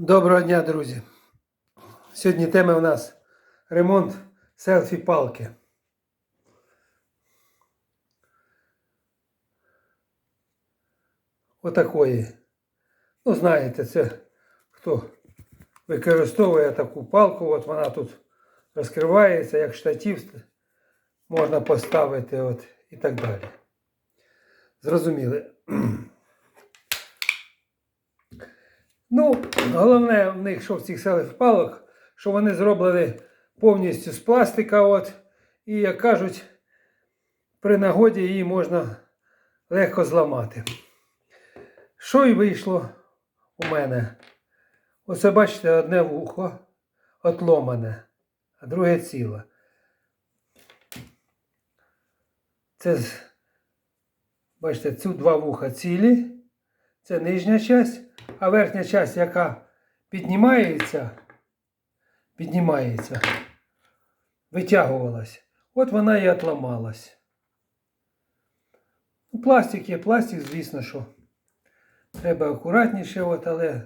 Доброго дня, друзі. Сьогодні тема у нас ремонт селфі-палки. Отакої. Ну, знаєте, це хто використовує таку палку, от вона тут розкривається, як штатив можна поставити от, і так далі. Зрозуміли. Ну, головне в них, що в цих селф-палок, що вони зроблені повністю з пластика, от, і, як кажуть, при нагоді її можна легко зламати. Що й вийшло у мене? Оце бачите, одне вухо отломане, а друге ціле. Це, бачите, ці два вуха цілі, це нижня часть, а верхня часть, яка піднімається, піднімається, витягувалась. От вона і отламалась. Ну, пластик є пластик, звісно, що треба акуратніше, от, але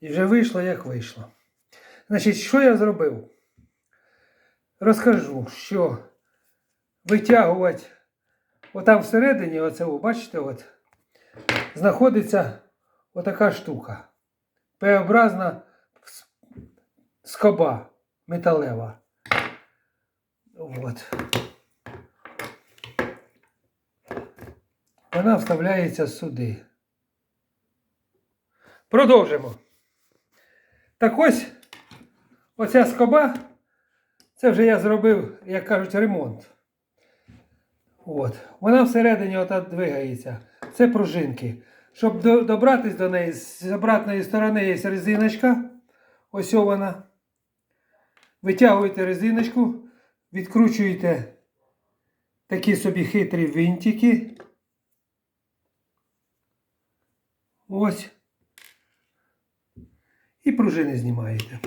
і вже вийшло, як вийшло. Значить, що я зробив? Розкажу, що витягувати отам всередині, оце, бачите, от, знаходиться отака штука. П-образна скоба металева. От. Вона вставляється сюди. Продовжимо. Так ось оця скоба, це вже я зробив, як кажуть, ремонт. От. Вона всередині ота двигається. Це пружинки. Щоб до- добратись до неї, з обратної сторони є резиночка. Ось вона. Витягуєте резиночку, відкручуєте такі собі хитрі винтики. Ось. І пружини знімаєте.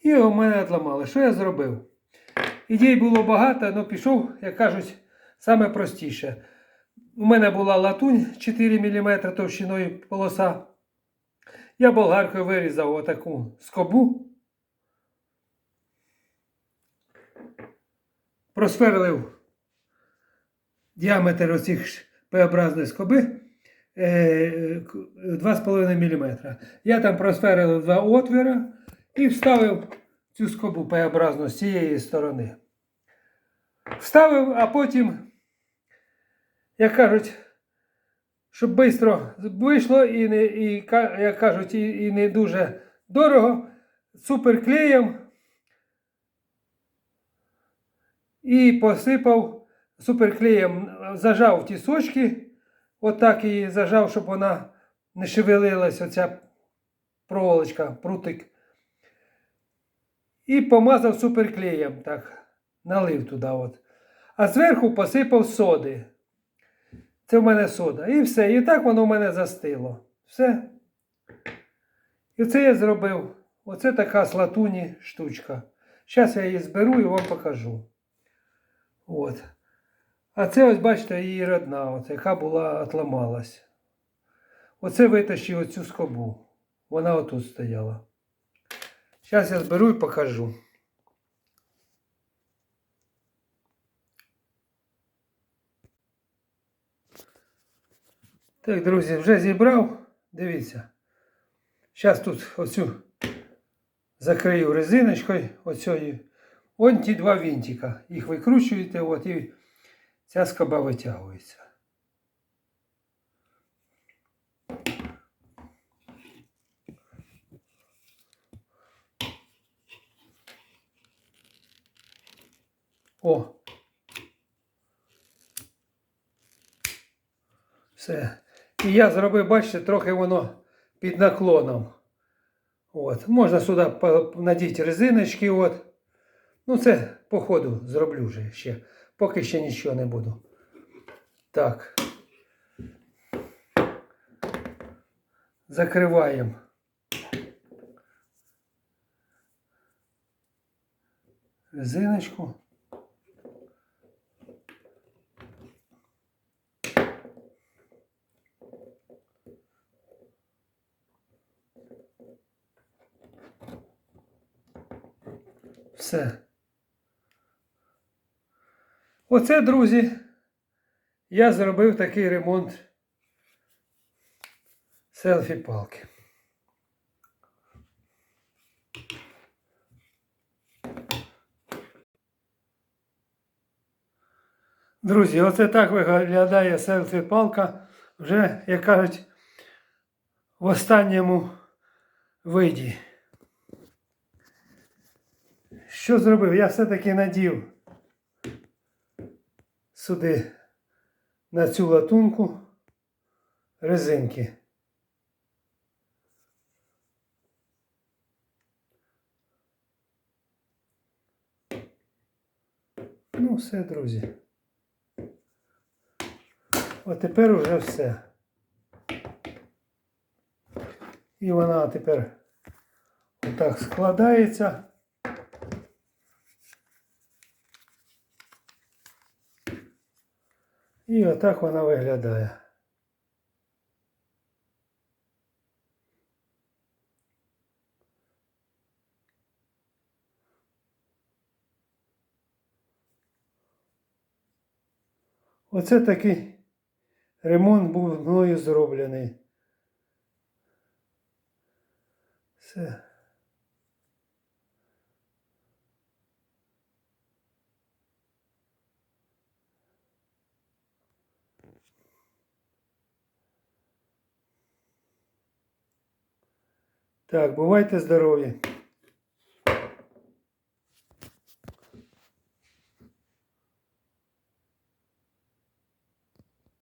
І у мене отламали. Що я зробив? Ідей було багато, але пішов, як кажуть, саме простіше. У мене була латунь 4 мм товщиною полоса. Я болгаркою вирізав отаку скобу. Просверлив діаметр оцих П-образної скоби е, 2,5 мм. Я там просверлив два отвіра і вставив цю скобу П-образну з цієї сторони. Вставив, а потім, як кажуть, щоб швидко вийшло і, не, і як кажуть, і, і не дуже дорого, суперклеєм і посипав суперклеєм, зажав ті сочки, отак її зажав, щоб вона не шевелилась, оця проволочка, прутик. І помазав суперклеєм, так, налив туди. От. А зверху посипав соди. Це в мене сода. І все. І так воно в мене застило. Все. І це я зробив. Оце така з латуні штучка. Зараз я її зберу і вам покажу. От. А це ось, бачите, її родна, от, яка була отламалась. Оце витащив оцю скобу. Вона отут стояла. Зараз я зберу і покажу. Так, друзі, вже зібрав. Дивіться. Зараз тут оцю закрию резиночкою оцею. Вон ті два вінтика. Їх викручуєте, от, і ця скоба витягується. О. Все. І я зробив, бачите, трохи воно під наклоном. От. Можна сюди надіти резиночки. От. Ну, це по ходу зроблю вже ще. Поки ще нічого не буду. Так. Закриваємо. Резиночку. Все. Оце, друзі, я зробив такий ремонт селфі-палки. Друзі, оце так виглядає селфі-палка вже, як кажуть, в останньому виді. Що зробив? Я все-таки надів сюди на цю латунку резинки. Ну, все, друзі. От тепер уже все. І вона тепер отак складається. І отак вона виглядає. Оце такий ремонт був мною зроблений. Все. Так, бувайте здорові.